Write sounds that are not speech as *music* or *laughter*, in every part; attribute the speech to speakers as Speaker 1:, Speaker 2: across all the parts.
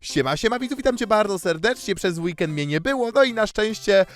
Speaker 1: Siema, siema widzów, witam cię bardzo serdecznie, przez weekend mnie nie było, no i na szczęście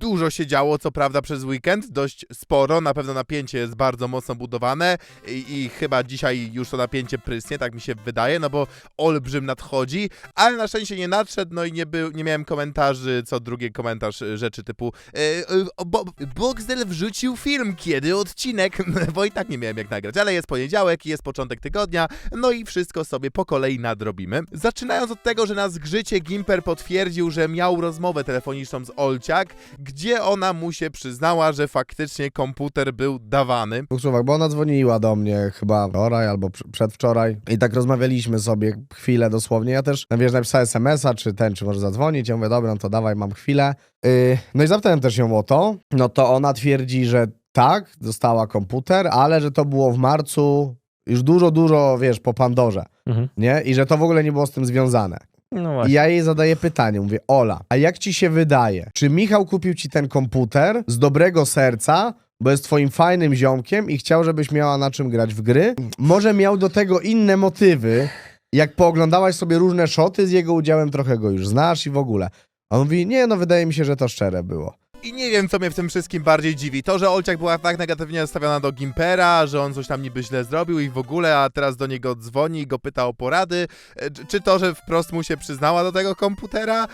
Speaker 1: dużo się działo, co prawda przez weekend, dość sporo, na pewno napięcie jest bardzo mocno budowane i, i chyba dzisiaj już to napięcie prysnie, tak mi się wydaje, no bo olbrzym nadchodzi, ale na szczęście nie nadszedł, no i nie, był, nie miałem komentarzy, co drugi komentarz, y, rzeczy typu e, e, bo, Boxdel wrzucił film, kiedy odcinek, *laughs* bo i tak nie miałem jak nagrać, ale jest poniedziałek, jest początek tygodnia, no i wszystko sobie po kolei nadrobimy. Zaczynając od tego, że na zgrzycie Gimper potwierdził, że miał rozmowę telefoniczną z Olciak, gdzie ona mu się przyznała, że faktycznie komputer był dawany.
Speaker 2: Słuchaj, bo ona dzwoniła do mnie chyba wczoraj albo pr- przedwczoraj i tak rozmawialiśmy sobie chwilę dosłownie. Ja też, no wiesz, napisałem SMS-a, czy ten, czy może zadzwonić. Ja mówię, dobra, no to dawaj, mam chwilę. Yy, no i zapytałem też ją o to. No to ona twierdzi, że tak, dostała komputer, ale że to było w marcu już dużo, dużo, wiesz, po Pandorze,
Speaker 3: Mhm.
Speaker 2: nie? I że to w ogóle nie było z tym związane.
Speaker 3: No
Speaker 2: I ja jej zadaję pytanie, mówię, Ola, a jak ci się wydaje, czy Michał kupił ci ten komputer z dobrego serca, bo jest twoim fajnym ziomkiem i chciał, żebyś miała na czym grać w gry? Może miał do tego inne motywy, jak pooglądałaś sobie różne szoty z jego udziałem, trochę go już znasz i w ogóle. A on mówi, nie, no wydaje mi się, że to szczere było.
Speaker 1: I nie wiem, co mnie w tym wszystkim bardziej dziwi. To, że Olciak była tak negatywnie nastawiona do Gimpera, że on coś tam niby źle zrobił i w ogóle, a teraz do niego dzwoni i go pyta o porady. E, czy- to, że wprost mu się przyznała do tego komputera? E,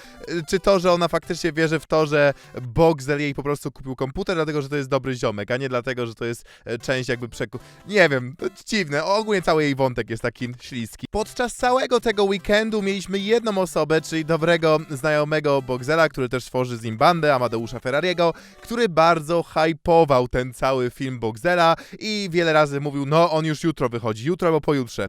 Speaker 1: Czy to, że ona faktycznie wierzy w to, że Boxel jej po prostu kupił komputer, dlatego, że to jest dobry ziomek, a nie dlatego, że to jest e, część jakby przeku... Nie wiem, to dziwne. Ogólnie cały jej wątek jest taki śliski. Podczas całego tego weekendu mieliśmy jedną osobę, czyli dobrego znajomego Boxela, który też tworzy z nim bandę, Amadeusza Ferrariego, który bardzo hypował ten cały film Boxela i wiele razy mówił, no on już jutro wychodzi, jutro albo pojutrze.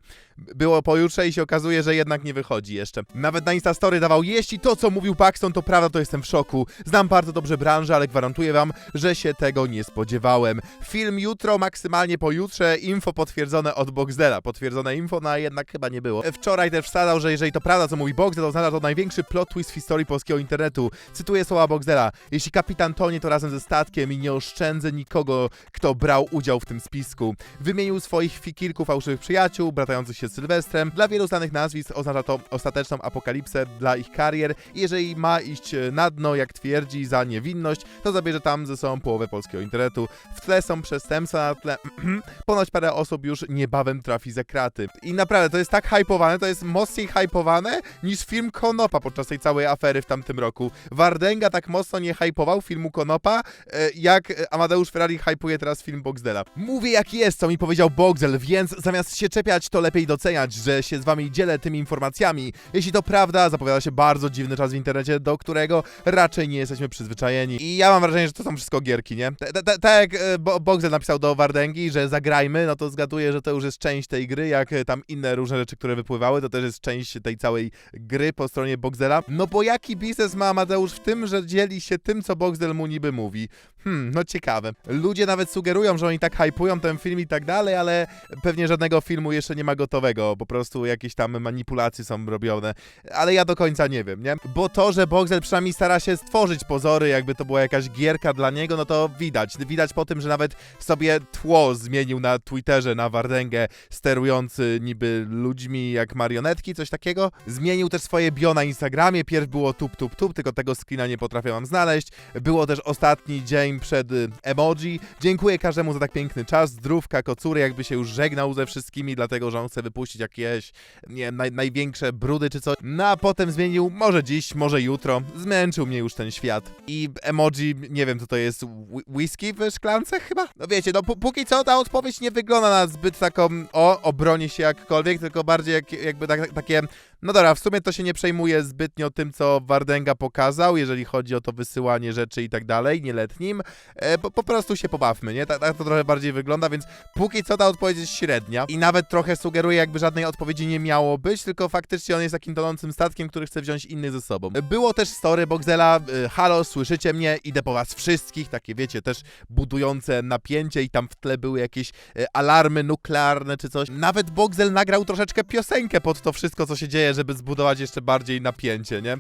Speaker 1: Było pojutrze i się okazuje, że jednak nie wychodzi jeszcze. Nawet na Instastory dawał, jeśli to co mówił Paxton to prawda, to jestem w szoku. Znam bardzo dobrze branżę, ale gwarantuję wam, że się tego nie spodziewałem. Film jutro, maksymalnie pojutrze, info potwierdzone od Boxdela. Potwierdzone info, no a jednak chyba nie było. Wczoraj też wsadzał, że jeżeli to prawda, co mówi Boxdel, to oznacza to największy plot twist w historii polskiego internetu. Cytuję słowa Boxdela. Jeśli kapitan tonie, to razem ze statkiem i nie oszczędzę nikogo, kto brał udział w tym spisku. Wymienił swoich fi- kilku fałszywych przyjaciół, bratających się z Sylwestrem. Dla wielu znanych nazwisk oznacza to ostateczną apokalipsę dla ich karier jeżeli ma iść e, na dno, jak twierdzi, za niewinność, to zabierze tam ze sobą połowę polskiego internetu. W tle są przestępstwa, na tle *clears throat* ponoć parę osób już niebawem trafi za kraty. I naprawdę, to jest tak hypowane, to jest mocniej hypowane niż film Konopa podczas tej całej afery w tamtym roku. Wardęga tak mocno nie hypował filmu Konopa, e, jak Amadeusz Ferrari hypuje teraz film Boxdela. Mówię jak jest, co mi powiedział Boxdel, więc zamiast się czepiać, to lepiej doceniać, że się z wami dzielę tymi informacjami. Jeśli to prawda, zapowiada się bardzo dziwny czas w internecie, do którego raczej nie jesteśmy przyzwyczajeni. I ja mam wrażenie, że to są wszystko gierki, nie? Ta- ta- ta- Tak jak e, Bo- Boxdel napisał do Wardęgi, że zagrajmy, no to zgaduję, że to już jest część tej gry, jak e, tam inne różne rzeczy, które wypływały, to też jest część tej całej gry po stronie Boxdela. No bo jaki biznes ma Amadeusz w tym, że dzieli się tym, co Boxdel mu niby mówi? Hmm, no ciekawe. Ludzie nawet sugerują, że oni tak hypują ten film i tak dalej, ale pewnie żadnego filmu jeszcze nie ma gotowego, po prostu jakieś tam manipulacje są robione, ale ja do końca nie wiem, nie? Bo to, że Boxel przynajmniej stara się stworzyć pozory, jakby to była jakaś gierka dla niego, no to widać. Widać po tym, że nawet sobie tło zmienił na Twitterze, na Wardęgę, sterujący niby ludźmi jak marionetki, coś takiego. Zmienił też swoje bio na Instagramie, pierw było tup, tup, tup, tylko tego screena nie potrafię wam znaleźć. Było też ostatni dzień przed y, emoji. Dziękuję każdemu za tak piękny czas, zdrówka, kocury, jakby się już żegnał ze wszystkimi, dlatego że on chce wypuścić jakieś, nie naj, największe brudy czy coś. No a potem zmienił, może dziś, może jutro. Zmęczył mnie już ten świat. I emoji, nie wiem co to jest, whi- whisky w szklance chyba? No wiecie, no pó- póki co ta odpowiedź nie wygląda na zbyt taką, o, obronię się jakkolwiek, tylko bardziej jak, jakby tak, takie no dobra, w sumie to się nie przejmuje zbytnio tym, co Wardęga pokazał, jeżeli chodzi o to wysyłanie rzeczy i tak dalej, nieletnim. E, po, po prostu się pobawmy, nie? Tak, tak to trochę bardziej wygląda, więc póki co ta odpowiedź jest średnia i nawet trochę sugeruje, jakby żadnej odpowiedzi nie miało być, tylko faktycznie on jest takim tonącym statkiem, który chce wziąć innych ze sobą. Było też story Boxela, e, halo, słyszycie mnie, idę po was wszystkich, takie wiecie, też budujące napięcie i tam w tle były jakieś e, alarmy nuklearne czy coś. Nawet Boxel nagrał troszeczkę piosenkę pod to wszystko, co się dzieje, żeby zbudować jeszcze bardziej napięcie, nie?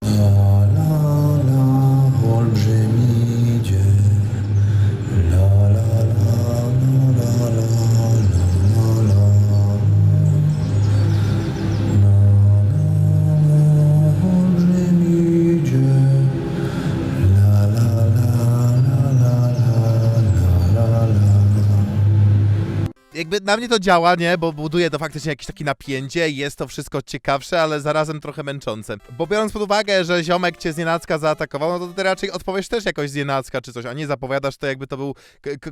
Speaker 1: Jakby na mnie to działa, nie? Bo buduje to faktycznie jakieś takie napięcie, jest to wszystko ciekawsze, ale zarazem trochę męczące. Bo biorąc pod uwagę, że ziomek cię znienacka zaatakował, no to ty raczej odpowiesz też jakoś znienacka czy coś, a nie zapowiadasz to jakby to był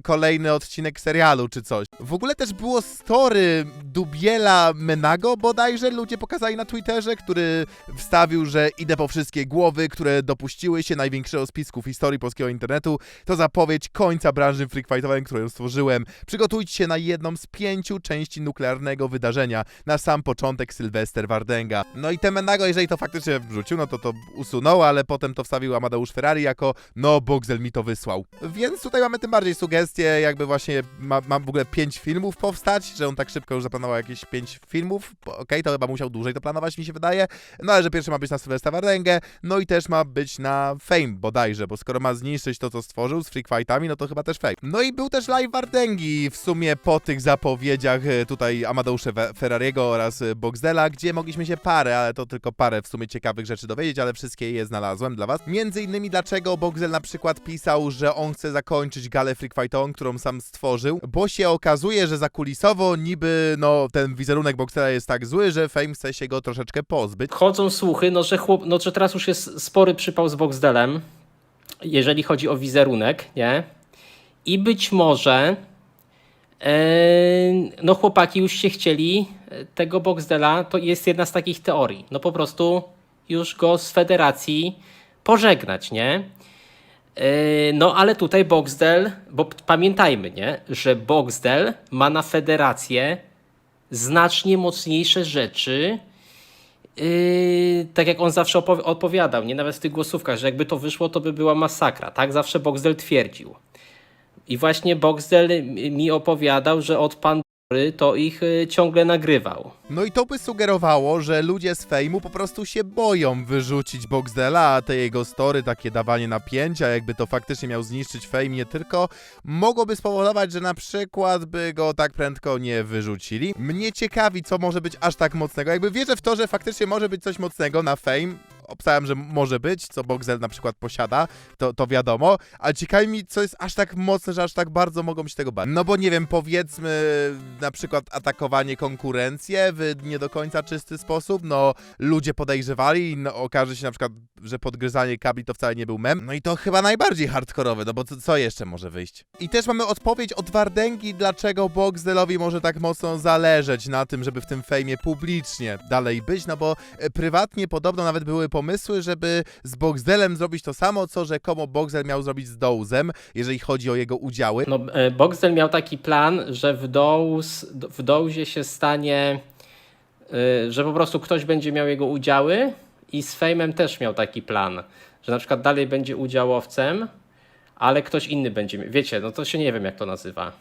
Speaker 1: kolejny odcinek serialu czy coś. W ogóle też było story Dubiela Menago bodajże ludzie pokazali na Twitterze, który wstawił, że idę po wszystkie głowy, które dopuściły się największego spisku w historii polskiego internetu. To zapowiedź końca branży freakfightowej, którą stworzyłem. Przygotujcie się na jedną z pięciu części nuklearnego wydarzenia. Na sam początek Sylwester Wardenga. No i Temenago, jeżeli to faktycznie wrzucił, no to to usunął, ale potem to wstawił Amadeusz Ferrari jako no, Boxel mi to wysłał. Więc tutaj mamy tym bardziej sugestie, jakby właśnie ma, ma w ogóle pięć filmów powstać, że on tak szybko już zaplanował jakieś pięć filmów. Okej, to chyba musiał dłużej to planować, mi się wydaje. No ale że pierwszy ma być na Sylwestra Wardęgę, no i też ma być na Fame bodajże, bo skoro ma zniszczyć to, co stworzył z Freak Fightami, no to chyba też Fame. No i był też live Wardęgi w sumie po tych zapowiedziach e, tutaj Amadeusza Fe- Ferrariego oraz e, Boxdela, gdzie mogliśmy się parę, ale to tylko parę w sumie ciekawych rzeczy dowiedzieć, ale wszystkie je znalazłem dla was. Między innymi dlaczego Boxdel na przykład pisał, że on chce zakończyć galę Freak Fightową, którą sam stworzył, bo się okazuje, że zakulisowo niby no ten wizerunek Boxdela jest tak zły, że Fame chce się go troszeczkę pozbyć.
Speaker 3: Chodzą słuchy, no że, chłop, no, że teraz już jest spory przypał z Boxdelem, jeżeli chodzi o wizerunek, nie? I być może no chłopaki już się chcieli e, tego Boxdela, to jest jedna z takich teorii. No po prostu już go z federacji pożegnać, nie? E, No ale tutaj Boxdel, bo pamiętajmy, nie, że Boxdel ma na federację znacznie mocniejsze rzeczy Yy, tak jak on zawsze odpowiadał, nie nawet w tych głosówkach, że jakby to wyszło, to by była masakra. Tak zawsze Boxdel twierdził. I właśnie Boxdel mi- opowiadał, że od Pandory to ich y, ciągle nagrywał.
Speaker 1: No i to by sugerowało, że ludzie z fejmu po prostu się boją wyrzucić Boxdela, a te jego story, takie dawanie napięcia, jakby to faktycznie miał zniszczyć fame nie tylko, mogłoby spowodować, że na przykład by go tak prędko nie wyrzucili. Mnie ciekawi, co może być aż tak mocnego. Jakby wierzę w to, że faktycznie może być coś mocnego na fame. Obstałem, że może być, co Boxel na przykład posiada, to, to wiadomo, ale ciekawi mi, co jest aż tak mocne, że aż tak bardzo mogą się tego bać. No bo nie wiem, powiedzmy na przykład atakowanie konkurencję w nie do końca czysty sposób, no ludzie podejrzewali no, okaże się na przykład, że podgryzanie kabli to wcale nie był mem, no i to chyba najbardziej hardkorowe, no bo co, co jeszcze może wyjść? I też mamy odpowiedź od Wardęgi, dlaczego Boxdelowi może tak mocno zależeć na tym, żeby w tym fejmie publicznie dalej być, no bo e, prywatnie podobno nawet były pomysły, żeby z Boxdelem zrobić to samo, co rzekomo Boxdel miał zrobić z Dozem, jeżeli chodzi o jego udziały.
Speaker 3: No, e, Boxdel miał taki plan, że w, Dołz, w Dołzie się stanie, y, że po prostu ktoś będzie miał jego udziały i z Fejmem też miał taki plan, że na przykład dalej będzie udziałowcem, ale ktoś inny będzie, wiecie, no to się nie wiem jak to nazywa.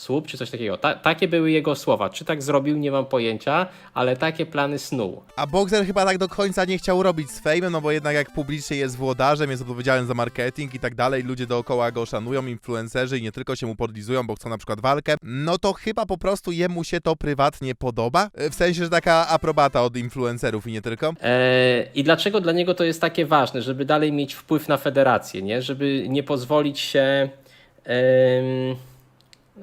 Speaker 3: Słup czy coś takiego. Ta, takie były jego słowa. Czy tak zrobił, nie mam pojęcia, ale takie plany snuł.
Speaker 1: A Boxer chyba tak do końca nie chciał robić z Fame'em, no bo jednak jak publicznie jest włodarzem, jest odpowiedzialny za marketing i tak dalej, ludzie dookoła go szanują, influencerzy i nie tylko się mu podlizują, bo chcą na przykład walkę, no to chyba po prostu jemu się to prywatnie podoba. W sensie, że taka aprobata od influencerów i nie tylko.
Speaker 3: E, I dlaczego dla niego to jest takie ważne, żeby dalej mieć wpływ na federację, nie? żeby nie pozwolić się. em,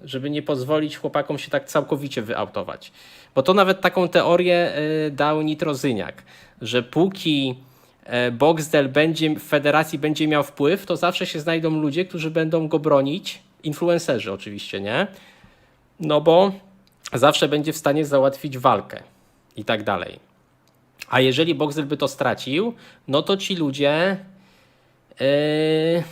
Speaker 3: żeby nie pozwolić chłopakom się tak całkowicie wyautować. Bo to nawet taką teorię e, dał Nitrozyniak, że póki e, Boxdel będzie, w federacji będzie miał wpływ, to zawsze się znajdą ludzie, którzy będą go bronić, influencerzy oczywiście, nie? No bo zawsze będzie w stanie załatwić walkę i tak dalej. A jeżeli Boxel by to stracił, no to ci ludzie yy,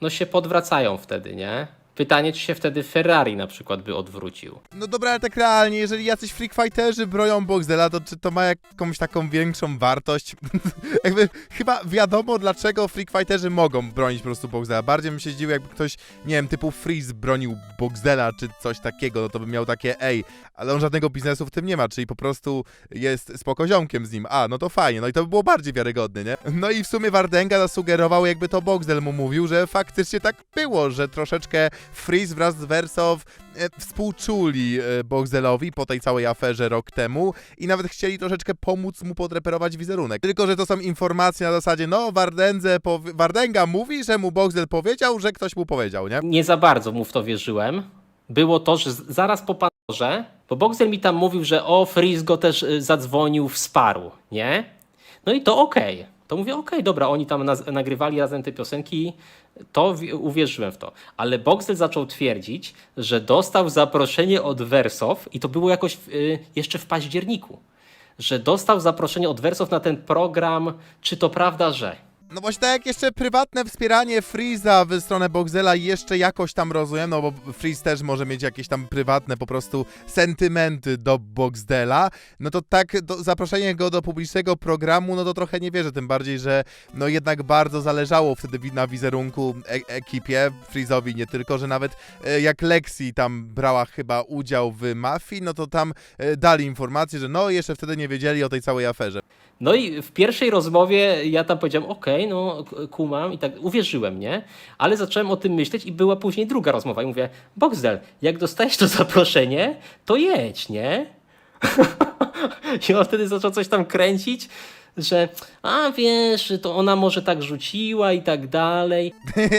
Speaker 3: no się podwracają wtedy, nie? Pytanie, czy się wtedy Ferrari na przykład by odwrócił.
Speaker 1: No dobra, ale tak realnie, jeżeli jacyś freakfighterzy bronią Boxdela, to czy to ma jakąś taką większą wartość? *laughs* jakby chyba wiadomo, dlaczego freakfighterzy mogą bronić po prostu Boxdela. Bardziej bym się zdziwił, jakby ktoś, nie wiem, typu Freeze bronił Boxdela, czy coś takiego, no to bym miał takie, ej, ale on żadnego biznesu w tym nie ma, czyli po prostu jest spokoziomkiem z nim. A, no to fajnie, no i to by było bardziej wiarygodne, nie? No i w sumie Wardenga zasugerował, jakby to Boxdel mu mówił, że faktycznie tak było, że troszeczkę Freeze wraz z Wersow e, współczuli e, Boxdelowi po tej całej aferze rok temu i nawet chcieli troszeczkę pomóc mu podreperować wizerunek. Tylko, że to są informacje na zasadzie, no Wardędze, Wardenga mówi, że mu Boxdel powiedział, że ktoś mu powiedział, nie?
Speaker 3: Nie za bardzo mu w to wierzyłem, było to, że zaraz po Pandorze, bo Boxel mi tam mówił, że o, Freeze go też y, zadzwonił, wsparł, nie? No i to okej. To mówię, okej, dobra, oni tam nagrywali razem te piosenki, to wi- uwierzyłem w to. Ale Boxel zaczął twierdzić, że dostał zaproszenie od Wersow i to było jakoś y, jeszcze w październiku, że dostał zaproszenie od Wersow na ten program, czy to prawda, że...
Speaker 1: No właśnie tak jak jeszcze prywatne wspieranie Freeza w stronę Boxdela jeszcze jakoś tam rozumiem, no bo Freeze też może mieć jakieś tam prywatne po prostu sentymenty do Boxdela, no to tak do, zaproszenie go do publicznego programu, no to trochę nie wierzę, tym bardziej, że no jednak bardzo zależało wtedy na wizerunku e ekipie, Freeze'owi nie tylko, że nawet e, jak Lexi tam brała chyba udział w mafii, no to tam e, dali informację, że no jeszcze wtedy nie wiedzieli o tej całej aferze.
Speaker 3: No i w pierwszej rozmowie ja tam powiedziałem, okej, no k- kumam i tak uwierzyłem, nie? Ale zacząłem o tym myśleć i była później druga rozmowa i mówię, Boxdel, jak dostajesz to *laughs* zaproszenie, to jedź, nie? *laughs* I on wtedy zaczął coś tam kręcić, że a wiesz, to ona może tak rzuciła i tak dalej. *laughs*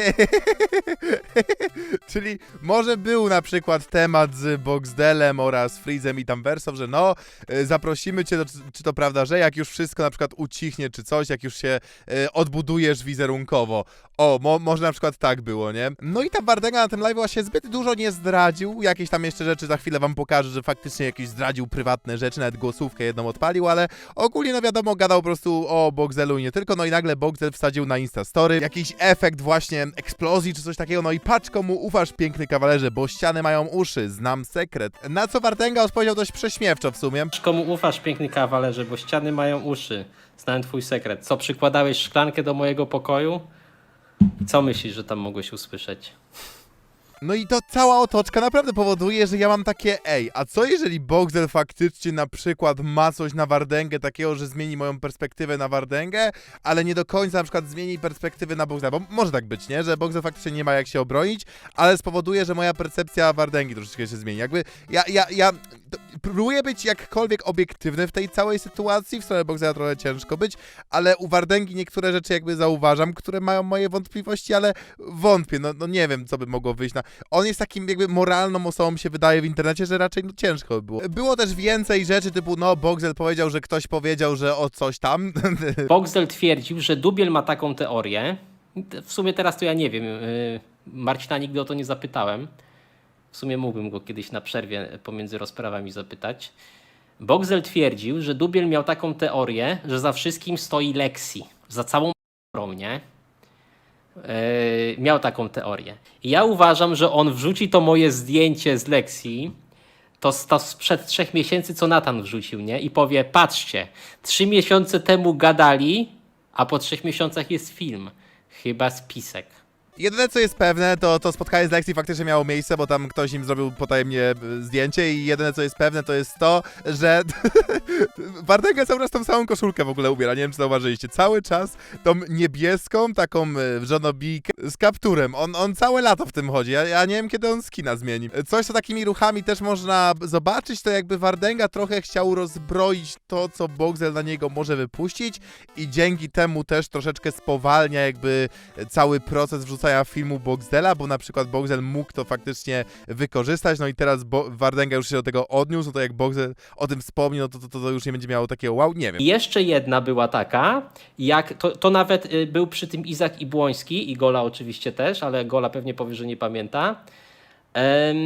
Speaker 1: Czyli może był na przykład temat z Boxdelem oraz Freezem i tam Wersow, że no, e, zaprosimy cię, do, czy to prawda, że jak już wszystko na przykład ucichnie czy coś, jak już się e, odbudujesz wizerunkowo. O, mo, może na przykład tak było, nie? No i ta Wardęga na tym live właśnie zbyt dużo nie zdradził, jakieś tam jeszcze rzeczy za chwilę wam pokażę, że faktycznie jakieś zdradził prywatne rzeczy, nawet głosówkę jedną odpalił, ale ogólnie no wiadomo, gadał prostu o Boxdelu i nie tylko, no i nagle Boxdel wsadził na Instastory jakiś efekt właśnie eksplozji czy coś takiego, no i patrz komu ufasz piękny kawalerze, bo ściany mają uszy, znam sekret. Na co Wardęga odpowiedział dość prześmiewczo w sumie.
Speaker 3: Komu ufasz, piękny kawalerze, bo ściany mają uszy. Znałem twój sekret. Co, przykładałeś szklankę do mojego pokoju? Co myślisz, że tam mogłeś usłyszeć?
Speaker 1: No i to cała otoczka naprawdę powoduje, że ja mam takie ej, a co jeżeli Boxel faktycznie na przykład ma coś na Wardęgę takiego, że zmieni moją perspektywę na Wardęgę, ale nie do końca na przykład zmieni perspektywy na Boxela, bo może tak być, nie? Że Boxel faktycznie nie ma jak się obronić, ale spowoduje, że moja percepcja Wardęgi troszeczkę się zmieni. Jakby ja, ja, ja próbuję być jakkolwiek obiektywny w tej całej sytuacji, w stronę Boxela trochę ciężko być, ale u Wardęgi niektóre rzeczy jakby zauważam, które mają moje wątpliwości, ale wątpię, no, no nie wiem, co by mogło wyjść na... On jest takim jakby moralną osobą, się wydaje w internecie, że raczej no ciężko by było. Było też więcej rzeczy typu, no Boxel powiedział, że ktoś powiedział, że o coś tam. *laughs*
Speaker 3: Boxdel twierdził, że Dubiel ma taką teorię. W sumie teraz to ja nie wiem. yy, Marcina nigdy o to nie zapytałem. W sumie mógłbym go kiedyś na przerwie pomiędzy rozprawami zapytać. Boxdel twierdził, że Dubiel miał taką teorię, że za wszystkim stoi Lexi. Za całą p***ą, nie? Yy, miał taką teorię. Ja uważam, że on wrzuci to moje zdjęcie z Lexi, to, to sprzed trzech miesięcy, co Natan wrzucił, nie? I powie, patrzcie, trzy miesiące temu gadali, a po trzech miesiącach jest film. Chyba spisek.
Speaker 1: Jedyne co jest pewne, to to spotkanie z Lexi faktycznie miało miejsce, bo tam ktoś im zrobił potajemnie e, zdjęcie i jedyne co jest pewne to jest to, że *laughs* Wardęga cały czas tą samą koszulkę w ogóle ubiera, nie wiem czy zauważyliście, cały czas tą niebieską, taką e, żonobikę z kapturem, on, on całe lato w tym chodzi, ja, ja nie wiem kiedy on skina zmieni. Coś co takimi ruchami też można zobaczyć, to jakby Wardęga trochę chciał rozbroić to, co Boxel na niego może wypuścić i dzięki temu też troszeczkę spowalnia jakby cały proces wrzucania filmu Boxdela, bo na przykład Boxdel mógł to faktycznie wykorzystać, no i teraz Bo Wardenga już się do tego odniósł, no to jak Boxdel o tym wspomni, no to, to, to już nie będzie miało takiego wow, nie wiem.
Speaker 3: Jeszcze jedna była taka, jak to, to nawet y, był przy tym Izak Ibłoński i Gola oczywiście też, ale Gola pewnie powie, że nie pamięta, em,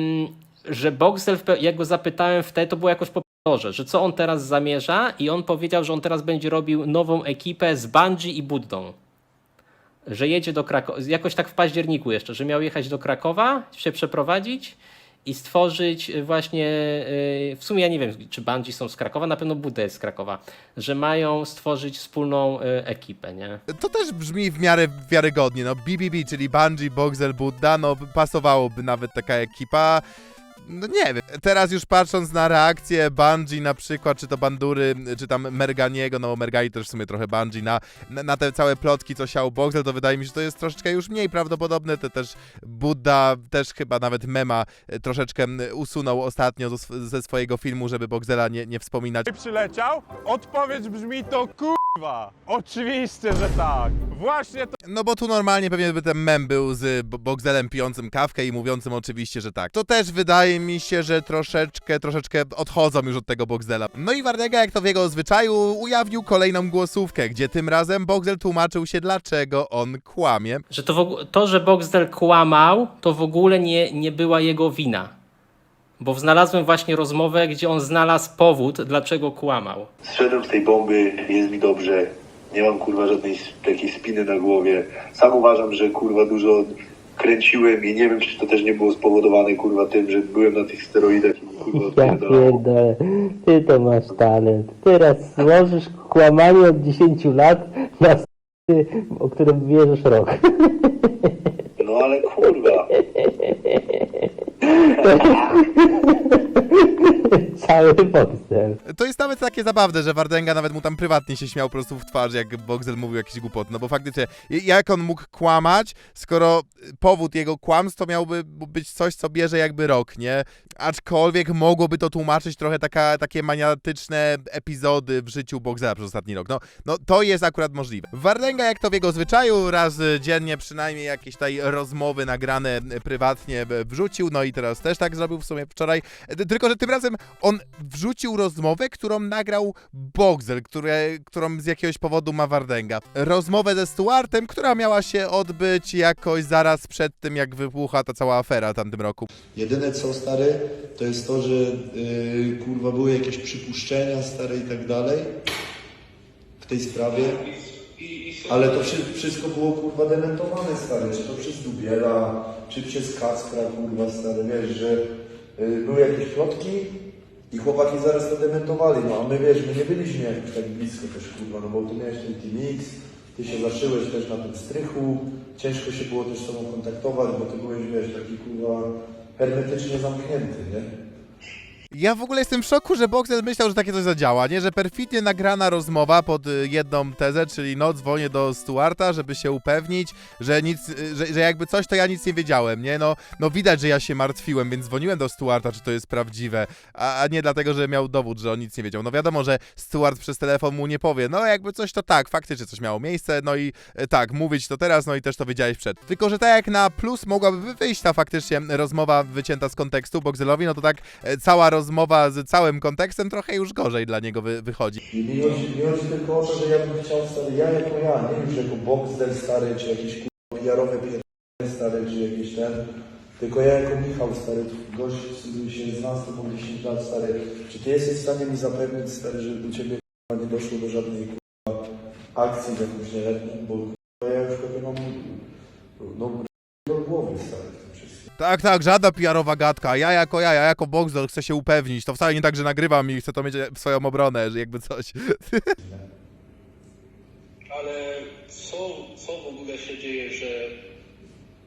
Speaker 3: że pe- jak go zapytałem wtedy, to było jakoś po torze, że co on teraz zamierza i on powiedział, że on teraz będzie robił nową ekipę z Bungie i Buddą. Że jedzie do Krakowa, jakoś tak w październiku jeszcze, że miał jechać do Krakowa, się przeprowadzić i stworzyć właśnie, y, w sumie ja nie wiem, czy Bungie są z Krakowa, na pewno Buda jest z Krakowa, że mają stworzyć wspólną y, ekipę, nie?
Speaker 1: To też brzmi w miarę wiarygodnie, no BBB, czyli Bungie, Boxel, Buddha, no pasowałoby nawet taka ekipa. No nie wiem, teraz już patrząc na reakcję Bungie na przykład, czy to Bandury, czy tam Merganiego, no Mergani też w sumie trochę Bungie, na, na, te całe plotki, co siał Boxel, to wydaje mi się, że to jest troszeczkę już mniej prawdopodobne, te też Buddha, też chyba nawet Mema e, troszeczkę usunął ostatnio ze swojego filmu, żeby Boxela nie, nie wspominać.
Speaker 4: przyleciał? Odpowiedź brzmi to ku... Kurwa, oczywiście, że tak. Właśnie to
Speaker 1: No bo tu normalnie pewnie by ten mem był z Bogzelem pijącym kawkę i mówiącym oczywiście, że tak. To też wydaje mi się, że troszeczkę, troszeczkę odchodzą już od tego Bogzela. No i Wardega, jak to w jego zwyczaju, ujawnił kolejną głosówkę, gdzie tym razem Bogzel tłumaczył się, dlaczego on kłamie.
Speaker 3: Że to, w, ogó- to, że Boxdel kłamał, to w ogóle nie, nie była jego wina. Bo znalazłem właśnie rozmowę, gdzie on znalazł powód, dlaczego kłamał.
Speaker 5: Zszedłem z tej bomby, jest mi dobrze. Nie mam kurwa żadnej takiej spiny na głowie. Sam uważam, że kurwa dużo kręciłem i nie wiem, czy to też nie było spowodowane kurwa tym, że byłem na tych steroidach i kurwa
Speaker 6: Ja pierdolę, ty to masz talent. Teraz złożysz kłamanie od 10 lat na s- o którym wierzysz rok.
Speaker 5: No ale kurwa. *laughs*
Speaker 6: Cały.
Speaker 1: To jest nawet takie zabawne, że Wardenga nawet mu tam prywatnie się śmiał po prostu w twarz, jak Bogzel mówił jakieś głupoty. No bo faktycznie, jak on mógł kłamać, skoro powód jego kłamstw to miałby być coś, co bierze jakby rok, nie? Aczkolwiek mogłoby to tłumaczyć trochę taka, takie maniatyczne epizody w życiu Bogzela przez ostatni rok. No, no to jest akurat możliwe. Wardenga, jak to w jego zwyczaju, raz dziennie przynajmniej jakieś tutaj rozmowy nagrane prywatnie wrzucił, no i teraz też tak zrobił w sumie wczoraj. Tylko, że tym razem on wrzucił rozmowę, którą nagrał Bogzel, które, którą z jakiegoś powodu ma Wardenga. Rozmowę ze Stuartem, która miała się odbyć jakoś zaraz przed tym, jak wybuchła ta cała afera tamtym roku.
Speaker 7: Jedyne co stary, to jest to, że yy, kurwa były jakieś przypuszczenia stare i tak dalej w tej sprawie. Ale to wszy- wszystko było kurwa dementowane stary, czy to przez Dubiela, czy przez Kacpra kurwa stary, wiesz, że yy, były jakieś plotki i chłopaki zaraz to dementowali, no a my wiesz, my nie byliśmy jakoś tak blisko też kurwa, no bo ty miałeś ten Team X, ty się zaszyłeś też na tym strychu, ciężko się było też z tobą kontaktować, bo ty byłeś, wiesz, taki kurwa hermetycznie zamknięty, nie?
Speaker 1: Ja w ogóle jestem w szoku, że Boxer myślał, że takie coś zadziała, nie? Że perfidnie nagrana rozmowa pod y, jedną tezę, czyli no dzwonię do Stuarta, żeby się upewnić, że nic, y, że, że jakby coś, to ja nic nie wiedziałem, nie? No, no widać, że ja się martwiłem, więc dzwoniłem do Stuarta, czy to jest prawdziwe, a, a nie dlatego, że miał dowód, że on nic nie wiedział. No wiadomo, że Stuart przez telefon mu nie powie, no jakby coś to tak, faktycznie coś miało miejsce, no i e, tak, mówić to teraz, no i też to wiedziałeś przed. Tylko, że tak jak na plus mogłaby wyjść ta faktycznie rozmowa wycięta z kontekstu Boxelowi, no to tak cała rozmowa z całym kontekstem trochę już gorzej dla niego wy, wychodzi.
Speaker 7: I mi chodzi, mi chodzi tylko o to, że ja bym chciał stary, ja jako ja, nie już jako Boxdel stary, czy jakiś kurwa PR-owy pierdolę stary, czy jakiś ten, tylko ja jako Michał stary, gość, z którym się znam z tobą 10 lat stary, czy ty jesteś w stanie mi zapewnić stary, że u ciebie nie doszło do żadnej kurwa, akcji w jakimś nieletnim, bo ja już pewnie mam no do głowy stary.
Speaker 1: Tak, tak, żadna PR-owa gadka. Ja jako ja, ja jako Boxdel chcę się upewnić. To wcale nie tak, że nagrywam i chcę to mieć w swoją obronę, że jakby coś. *laughs*
Speaker 8: Ale co, co w ogóle się dzieje, że,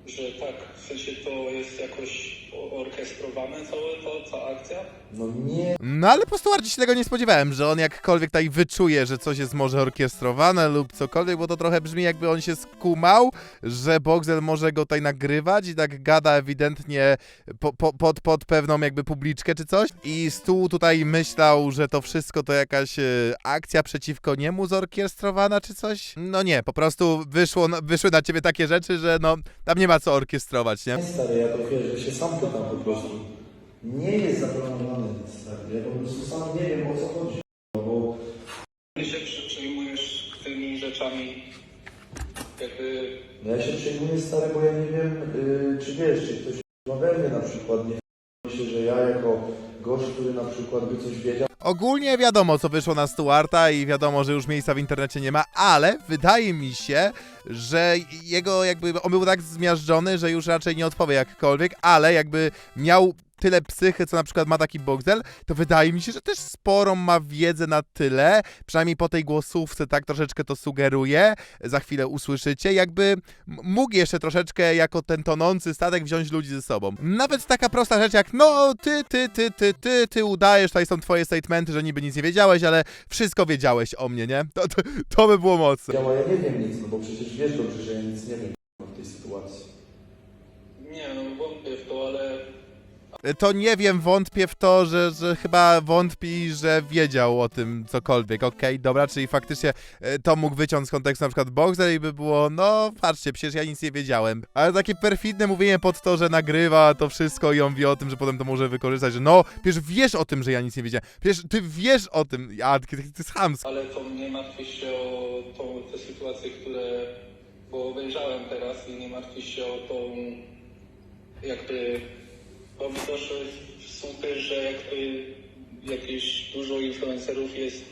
Speaker 8: że tak, w sensie to jest jakoś o- orkestrowane całe to, cała akcja?
Speaker 7: No nie,
Speaker 1: No ale po Stuarcie się tego nie spodziewałem, że on jakkolwiek tutaj wyczuje, że coś jest może orkiestrowane lub cokolwiek, bo to trochę brzmi jakby on się skumał, że Boxel może go tutaj nagrywać i tak gada ewidentnie po, po, pod, pod pewną jakby publiczkę czy coś i Stu tutaj myślał, że to wszystko to jakaś e, akcja przeciwko niemu zorkiestrowana czy coś. No nie, po prostu wyszło, wyszły na ciebie takie rzeczy, że no tam nie ma co orkiestrować, nie?
Speaker 7: Nie stary, ja to wiesz, że się sam pytam po prostu. Nie jest zaplanowany stary, ja po prostu sam nie wiem o co chodzi. No bo
Speaker 8: Ty się przejmujesz tymi rzeczami, jakby
Speaker 7: no ja się przejmuję stary, bo ja nie wiem, y, czy wiesz, czy ktoś ma we mnie na przykład, nie myślę, że ja jako gość, który na przykład by coś wiedział,
Speaker 1: Ogólnie wiadomo, co wyszło na Stuarta i wiadomo, że już miejsca w internecie nie ma, ale wydaje mi się, że jego jakby, on był tak zmiażdżony, że już raczej nie odpowie jakkolwiek, ale jakby miał tyle psychy, co na przykład ma taki Boxdel, to wydaje mi się, że też sporą ma wiedzę na tyle, przynajmniej po tej głosówce tak troszeczkę to sugeruje, za chwilę usłyszycie, jakby mógł jeszcze troszeczkę jako ten tonący statek wziąć ludzi ze sobą. Nawet taka prosta rzecz jak, no ty, ty, ty, ty, ty, ty udajesz, tutaj są twoje statementy, że niby nic nie wiedziałeś, ale wszystko wiedziałeś o mnie, nie? To, to, to by było mocne.
Speaker 7: a ja nie wiem nic, no bo przecież wiesz dobrze, że ja nic nie wiem w tej sytuacji.
Speaker 8: nie no wątpię w to, ale
Speaker 1: to nie wiem, wątpię w to, że, że chyba wątpi, że wiedział o tym cokolwiek, okej, dobra, czyli faktycznie e, to mógł wyciąć z kontekstu na przykład Boxer i by było, no patrzcie, przecież ja nic nie wiedziałem. Ale takie perfidne mówienie pod to, że nagrywa to wszystko i on wie o tym, że potem to może wykorzystać, że no, przecież wiesz o tym, że ja nic nie wiedziałem, przecież ty wiesz o tym, ja, to, to jest chamskie.
Speaker 8: Ale to nie martwię się o tą, te sytuacje, które, bo obejrzałem teraz i nie martwię się o tą, jakby, bo mi doszły słuchy, że jakby jakieś dużo influencerów jest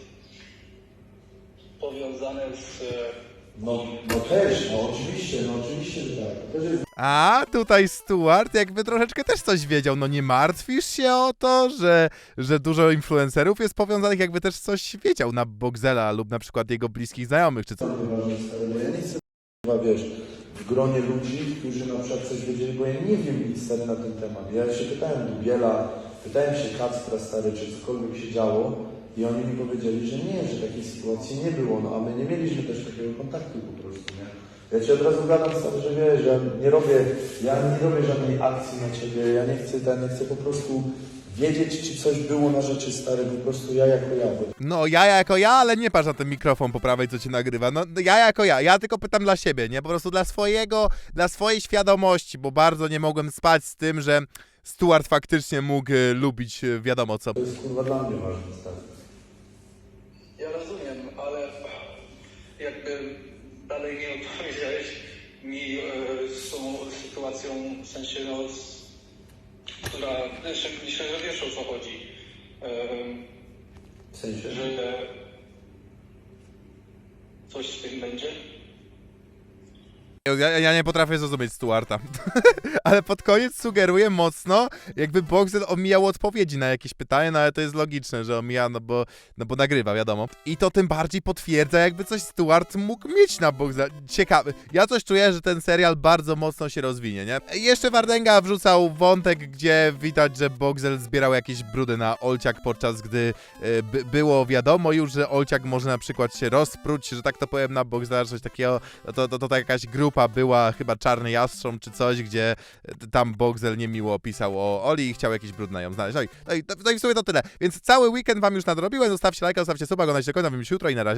Speaker 8: powiązane z
Speaker 7: No, no też, no oczywiście, no oczywiście, że tak. To też jest
Speaker 1: A tutaj Stuart jakby troszeczkę też coś wiedział. No nie martwisz się o to, że, że dużo influencerów jest powiązanych, jakby też coś wiedział na Boxela lub na przykład jego bliskich znajomych czy co.
Speaker 7: ja nie chcę, wiesz, w gronie ludzi, którzy na przykład coś wiedzieli, bo ja nie wiem nic, stary, na ten temat. Ja się pytałem Dubiela, pytałem się Kacpra, stary, czy cokolwiek się działo i oni mi powiedzieli, że nie, że takiej sytuacji nie było, no a my nie mieliśmy też takiego kontaktu po prostu, nie? Ja ci od razu gadam, stary, że wiesz, ja nie robię, ja nie robię żadnej akcji na ciebie, ja nie chcę, ja nie chcę po prostu wiedzieć, czy coś było na rzeczy, stary, po prostu ja jako ja, bo
Speaker 1: No ja jako ja, ale nie patrz na ten mikrofon po prawej, co cię nagrywa. No ja jako ja, ja tylko pytam dla siebie, nie? Po prostu dla swojego, dla swojej świadomości, bo bardzo nie mogłem spać z tym, że Stuart faktycznie mógł e, lubić e, wiadomo co.
Speaker 7: to jest kurwa dla mnie ważne, stary.
Speaker 8: Ja rozumiem, ale jakby dalej nie odpowiedziałeś mi e, z tą sytuacją, w sensie no, z, która, myślę, że wiesz o co chodzi,
Speaker 7: W sensie,
Speaker 8: że coś z tym będzie.
Speaker 1: Ja, ja nie potrafię zrozumieć Stuarta. *laughs* ale pod koniec sugeruje mocno, jakby Boxel omijał odpowiedzi na jakieś pytania, no ale to jest logiczne, że omija, no bo, no bo nagrywa, wiadomo. I to tym bardziej potwierdza, jakby coś Stuart mógł mieć na Boxel. Ciekawy. Ja coś czuję, że ten serial bardzo mocno się rozwinie, nie? Jeszcze Wardenga wrzucał wątek, gdzie widać, że Boxel zbierał jakieś brudy na Olciak, podczas gdy by, było wiadomo już, że Olciak może na przykład się rozpróć, że tak to powiem na Boxela, coś takiego, no to, to, to, to jakaś grupa była, chyba Czarny Jastrząb czy coś, gdzie e, tam Boxel niemiło pisał o Oli i chciał jakiś brud na ją znaleźć. No i, no i, no i w sumie to tyle. Więc cały weekend wam już nadrobiłem, zostawcie lajka, zostawcie suba, oglądajcie do końca, widzimy jutro i na razie.